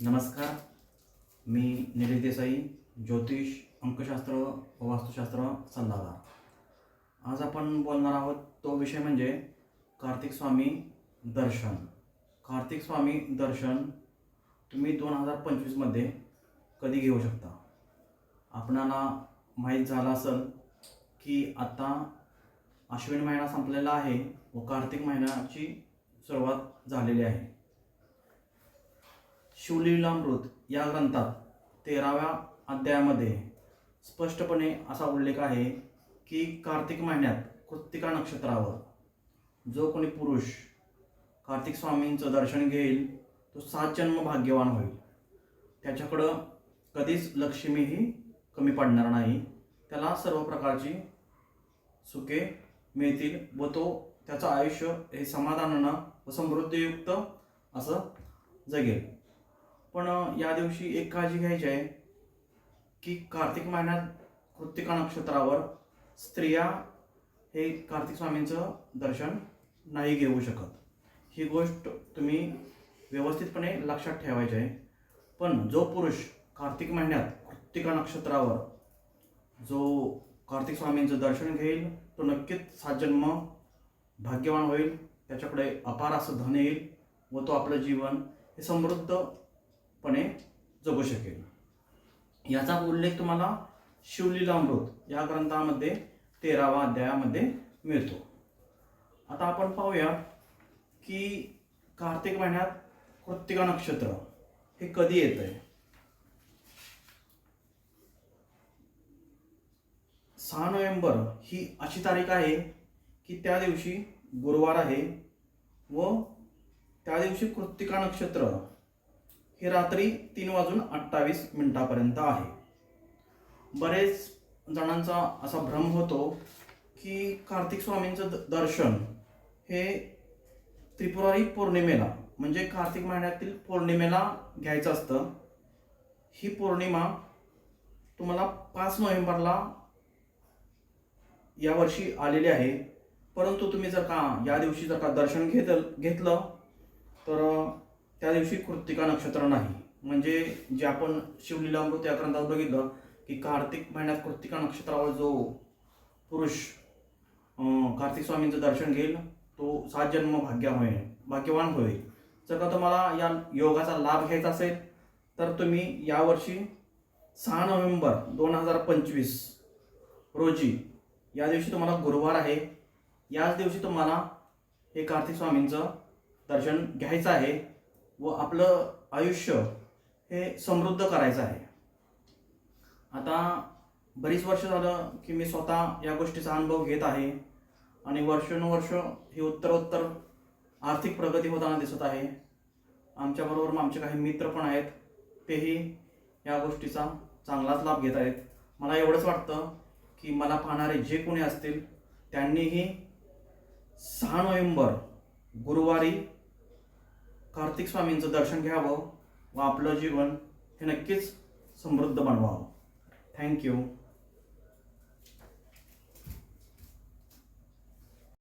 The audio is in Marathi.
नमस्कार. मी निलेश देसाई ज्योतिष अंकशास्त्र व वास्तुशास्त्र सल्लागार. आज आपण बोलणार आहोत तो विषय म्हणजे कार्तिक स्वामी दर्शन. कार्तिक स्वामी दर्शन तुम्ही दोन हजार पंचवीसमध्ये कधी घेऊ शकता? आपणाला माहीत झालं असेल की आता अश्विन महिना संपलेला आहे व कार्तिक महिन्याची सुरुवात झालेली आहे. शिवलीलामृत या ग्रंथात तेराव्या अध्यायामध्ये स्पष्टपणे असा उल्लेख आहे की कार्तिक महिन्यात कृत्तिका नक्षत्रावर जो कोणी पुरुष कार्तिक स्वामींचं दर्शन घेईल तो सात जन्म भाग्यवान होईल. त्याच्याकडं कधीच लक्ष्मीही कमी पडणार नाही. त्याला सर्व प्रकारची सुखे मिळतील व तो त्याचं आयुष्य हे समाधानानं व समृद्धीयुक्त असं जगेल. पण या दिवशी एक काळजी घ्यायची आहे की कार्तिक महिन्यात कृत्तिका नक्षत्रावर स्त्रिया हे कार्तिक स्वामींचं दर्शन नाही घेऊ शकत. ही गोष्ट तुम्ही व्यवस्थितपणे लक्षात ठेवायची आहे. पण जो पुरुष कार्तिक महिन्यात कृत्तिका नक्षत्रावर जो कार्तिक स्वामींचं दर्शन घेईल तो नक्कीच सात जन्म भाग्यवान होईल त्याच्याकडे अपार असं धन येईल व तो आपलं जीवन हे समृद्ध पणे जगू शकेल. याचा उल्लेख तुम्हाला शिवलीलामृत या ग्रंथामध्ये तेरावा अध्यायामध्ये मिळतो. आता आपण पाहूया की कार्तिक महिन्यात कृत्तिका नक्षत्र हे कधी येत आहे सहा नोव्हेंबर ही अशी तारीख आहे की त्या दिवशी गुरुवार आहे व त्या दिवशी कृत्तिका नक्षत्र हे रात्री तीन वाजून अठ्ठावीस मिनिटापर्यंत आहे. बरेच जणांचा असा भ्रम होतो की कार्तिक स्वामींचं द- दर्शन हे त्रिपुरारी पौर्णिमेला म्हणजे कार्तिक महिन्यातील पौर्णिमेला घ्यायचं असतं. ही पौर्णिमा तुम्हाला पाच नोव्हेंबरला यावर्षी आलेली आहे. परंतु तुम्ही जर का या दिवशी जर का दर्शन घेतलं घेतलं तर त्या दिवशी कृत्तिका नक्षत्र नाही. म्हणजे जे आपण शिवलीलामृत या ग्रंथात बघितलं की कार्तिक महिन्यात कृत्तिका नक्षत्रावर जो पुरुष कार्तिक स्वामींचं दर्शन घेईल तो सात जन्म भाग्य भाग्यवान होईल. जर का तुम्हाला या योगाचा लाभ घ्यायचा असेल तर तुम्ही यावर्षी सहा नोव्हेंबर दोन हजार पंचवीस रोजी या दिवशी तुम्हाला गुरुवार आहे. याच दिवशी तुम्हाला हे कार्तिक स्वामींचं दर्शन घ्यायचं आहे. व आपलं आयुष्य हे समृद्ध करायचं आहे. आता बरीच वर्ष झालं की मी स्वतः या गोष्टीचा अनुभव घेत आहे आणि वर्षानुवर्ष ही उत्तरोत्तर आर्थिक प्रगती होताना दिसत आहे. आमच्याबरोबर आमचे काही मित्र पण आहेत तेही या गोष्टीचा चांगलाच लाभ घेत आहेत. मला एवढंच वाटतं की मला पाहणारे जे कोणी असतील त्यांनीही सहा नोव्हेंबर गुरुवारी कार्तिक स्वामींचं दर्शन घ्यावं व आपलं जीवन हे नक्कीच समृद्ध बनवावं. थँक्यू